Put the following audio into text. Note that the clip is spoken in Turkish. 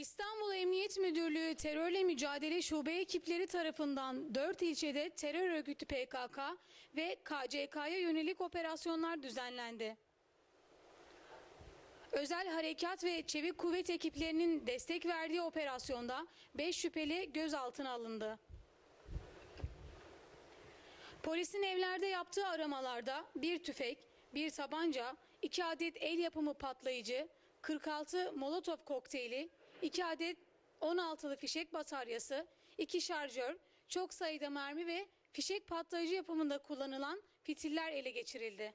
İstanbul Emniyet Müdürlüğü Terörle Mücadele Şube ekipleri tarafından 4 ilçede terör örgütü PKK ve KCK'ya yönelik operasyonlar düzenlendi. Özel Harekat ve Çevik Kuvvet ekiplerinin destek verdiği operasyonda 5 şüpheli gözaltına alındı. Polisin evlerde yaptığı aramalarda bir tüfek, bir tabanca, iki adet el yapımı patlayıcı, 46 molotof kokteyli, iki adet 16'lı fişek bataryası, iki şarjör, çok sayıda mermi ve fişek patlayıcı yapımında kullanılan fitiller ele geçirildi.